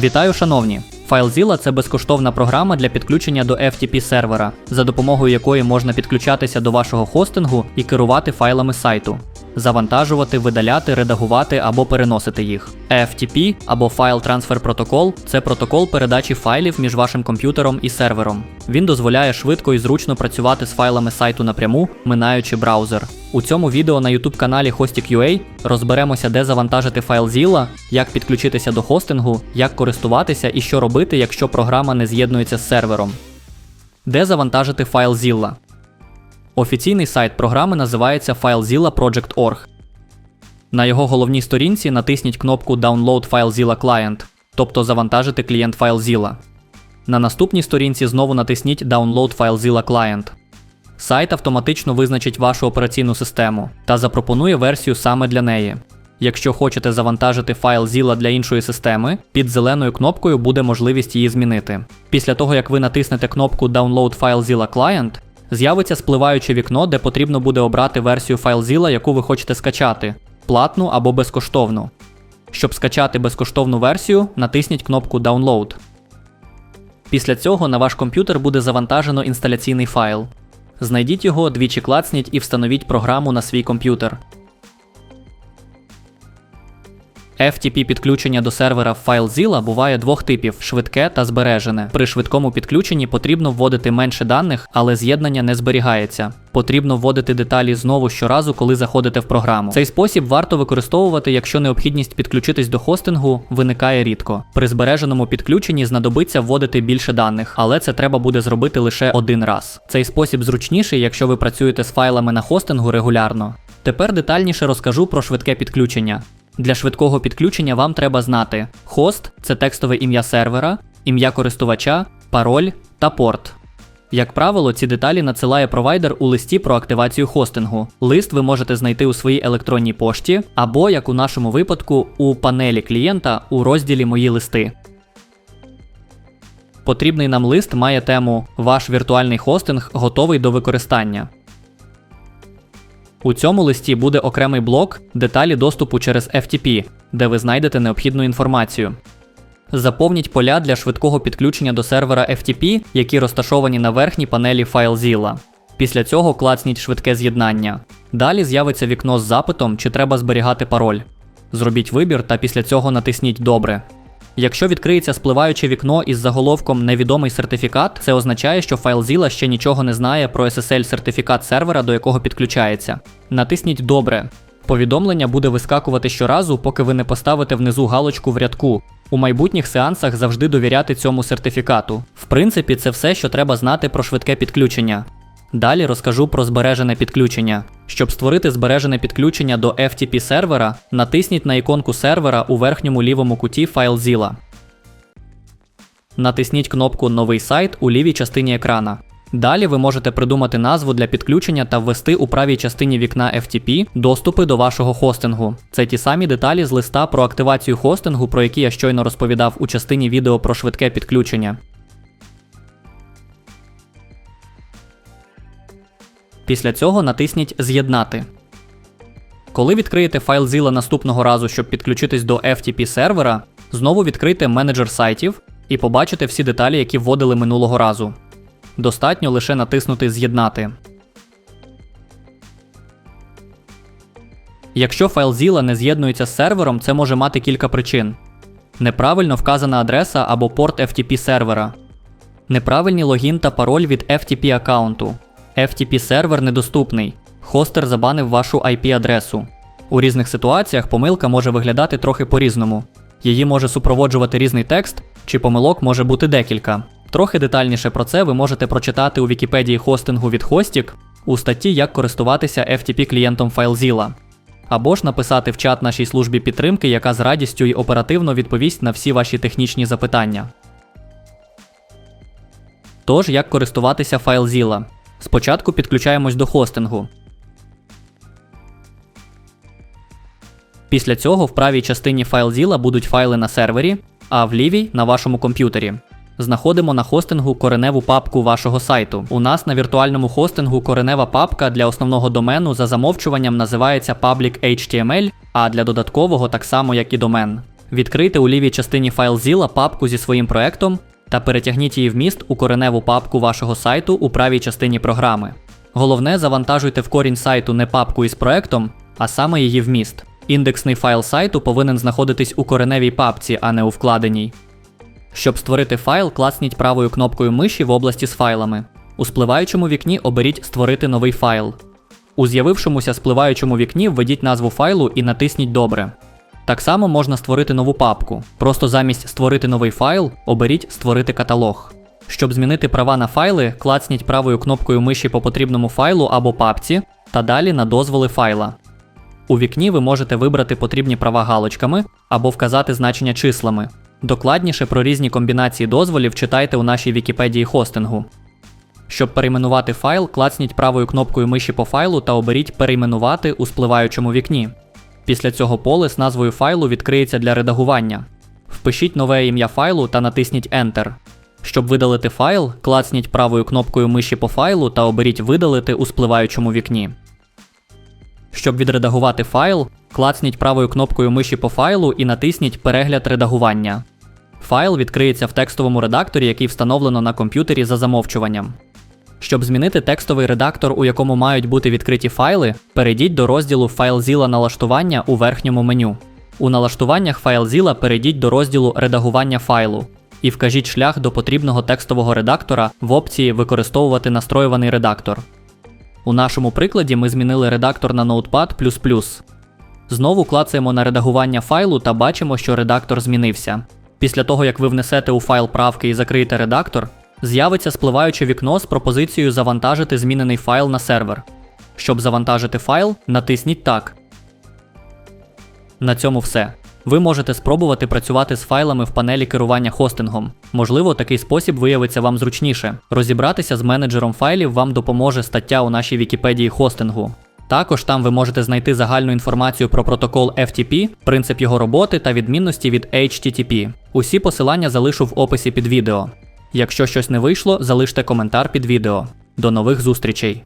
Вітаю, шановні! FileZilla – це безкоштовна програма для підключення до FTP сервера, за допомогою якої можна підключатися до вашого хостингу і керувати файлами сайту, завантажувати, видаляти, редагувати або переносити їх. FTP або File Transfer Protocol – це протокол передачі файлів між вашим комп'ютером і сервером. Він дозволяє швидко і зручно працювати з файлами сайту напряму, минаючи браузер. У цьому відео на YouTube каналі Hostik.ua розберемося, де завантажити файл Zilla, як підключитися до хостингу, як користуватися і що робити, якщо програма не з'єднується з сервером. Де завантажити файл Zilla? Офіційний сайт програми називається FileZilla.Project.org. На його головній сторінці натисніть кнопку Download FileZilla Client, тобто завантажити клієнт FileZilla. На наступній сторінці знову натисніть Download FileZilla Client. Сайт автоматично визначить вашу операційну систему та запропонує версію саме для неї. Якщо хочете завантажити файл Zilla для іншої системи, під зеленою кнопкою буде можливість її змінити. Після того, як ви натиснете кнопку Download FileZilla Client, з'явиться спливаюче вікно, де потрібно буде обрати версію FileZilla, яку ви хочете скачати платну або безкоштовну. Щоб скачати безкоштовну версію, натисніть кнопку Download. Після цього на ваш комп'ютер буде завантажено інсталяційний файл. Знайдіть його, двічі клацніть і встановіть програму на свій комп'ютер. FTP підключення до сервера FileZilla буває двох типів швидке та збережене. При швидкому підключенні потрібно вводити менше даних, але з'єднання не зберігається. Потрібно вводити деталі знову щоразу, коли заходите в програму. Цей спосіб варто використовувати, якщо необхідність підключитись до хостингу виникає рідко. При збереженому підключенні знадобиться вводити більше даних, але це треба буде зробити лише один раз. Цей спосіб зручніший, якщо ви працюєте з файлами на хостингу регулярно. Тепер детальніше розкажу про швидке підключення. Для швидкого підключення вам треба знати хост це текстове ім'я сервера, ім'я користувача, пароль та порт. Як правило, ці деталі надсилає провайдер у листі про активацію хостингу. Лист ви можете знайти у своїй електронній пошті, або, як у нашому випадку, у панелі клієнта у розділі Мої листи. Потрібний нам лист має тему Ваш віртуальний хостинг готовий до використання. У цьому листі буде окремий блок деталі доступу через FTP, де ви знайдете необхідну інформацію. Заповніть поля для швидкого підключення до сервера FTP, які розташовані на верхній панелі FileZilla. Після цього клацніть швидке з'єднання. Далі з'явиться вікно з запитом, чи треба зберігати пароль. Зробіть вибір та після цього натисніть Добре. Якщо відкриється спливаюче вікно із заголовком Невідомий сертифікат, це означає, що FileZilla ще нічого не знає про SSL-сертифікат сервера, до якого підключається. Натисніть Добре. Повідомлення буде вискакувати щоразу, поки ви не поставите внизу галочку в рядку. У майбутніх сеансах завжди довіряти цьому сертифікату. В принципі, це все, що треба знати про швидке підключення. Далі розкажу про збережене підключення. Щоб створити збережене підключення до FTP сервера, натисніть на іконку сервера у верхньому лівому куті FileZilla. Натисніть кнопку Новий сайт у лівій частині екрана. Далі ви можете придумати назву для підключення та ввести у правій частині вікна FTP доступи до вашого хостингу. Це ті самі деталі з листа про активацію хостингу, про які я щойно розповідав у частині відео про швидке підключення. Після цього натисніть З'єднати. Коли відкриєте файл Zilla наступного разу, щоб підключитись до FTP сервера, знову відкрийте менеджер сайтів і побачите всі деталі, які вводили минулого разу. Достатньо лише натиснути З'єднати. Якщо файл Zilla не з'єднується з сервером, це може мати кілька причин: неправильно вказана адреса або порт FTP сервера, неправильний логін та пароль від FTP аккаунту. FTP сервер недоступний. Хостер забанив вашу IP-адресу. У різних ситуаціях помилка може виглядати трохи по-різному. Її може супроводжувати різний текст, чи помилок може бути декілька. Трохи детальніше про це ви можете прочитати у Вікіпедії хостингу від Hostik у статті Як користуватися FTP клієнтом FileZilla. Або ж написати в чат нашій службі підтримки, яка з радістю і оперативно відповість на всі ваші технічні запитання. Тож, як користуватися FileZilla? Спочатку підключаємось до хостингу. Після цього в правій частині FileZilla будуть файли на сервері, а в лівій на вашому комп'ютері. Знаходимо на хостингу кореневу папку вашого сайту. У нас на віртуальному хостингу коренева папка для основного домену за замовчуванням називається Public HTML, а для додаткового так само, як і домен. Відкрийте у лівій частині FileZilla папку зі своїм проектом та перетягніть її вміст у кореневу папку вашого сайту у правій частині програми. Головне, завантажуйте в корінь сайту не папку із проектом, а саме її вміст. Індексний файл сайту повинен знаходитись у кореневій папці, а не у вкладеній. Щоб створити файл, класніть правою кнопкою миші в області з файлами. У спливаючому вікні оберіть Створити новий файл. У з'явившомуся спливаючому вікні введіть назву файлу і натисніть Добре. Так само можна створити нову папку. Просто замість створити новий файл оберіть Створити каталог. Щоб змінити права на файли, клацніть правою кнопкою миші по потрібному файлу або папці та далі на дозволи файла. У вікні ви можете вибрати потрібні права галочками або вказати значення числами. Докладніше про різні комбінації дозволів читайте у нашій Вікіпедії хостингу. Щоб перейменувати файл, клацніть правою кнопкою миші по файлу та оберіть Перейменувати у спливаючому вікні. Після цього поле з назвою файлу відкриється для редагування. Впишіть нове ім'я файлу та натисніть Enter. Щоб видалити файл, клацніть правою кнопкою миші по файлу та оберіть Видалити у спливаючому вікні. Щоб відредагувати файл, клацніть правою кнопкою миші по файлу і натисніть Перегляд редагування. Файл відкриється в текстовому редакторі, який встановлено на комп'ютері за замовчуванням. Щоб змінити текстовий редактор, у якому мають бути відкриті файли, перейдіть до розділу FileZilla налаштування у верхньому меню. У налаштуваннях FileZilla перейдіть до розділу Редагування файлу і вкажіть шлях до потрібного текстового редактора в опції Використовувати настроюваний редактор. У нашому прикладі ми змінили редактор на Notepad++. Знову клацаємо на редагування файлу та бачимо, що редактор змінився. Після того, як ви внесете у файл правки і закриєте редактор, з'явиться спливаюче вікно з пропозицією завантажити змінений файл на сервер. Щоб завантажити файл, натисніть Так. На цьому все. Ви можете спробувати працювати з файлами в панелі керування хостингом. Можливо, такий спосіб виявиться вам зручніше. Розібратися з менеджером файлів вам допоможе стаття у нашій Вікіпедії хостингу. Також там ви можете знайти загальну інформацію про протокол FTP, принцип його роботи та відмінності від HTTP. Усі посилання залишу в описі під відео. Якщо щось не вийшло, залиште коментар під відео. До нових зустрічей!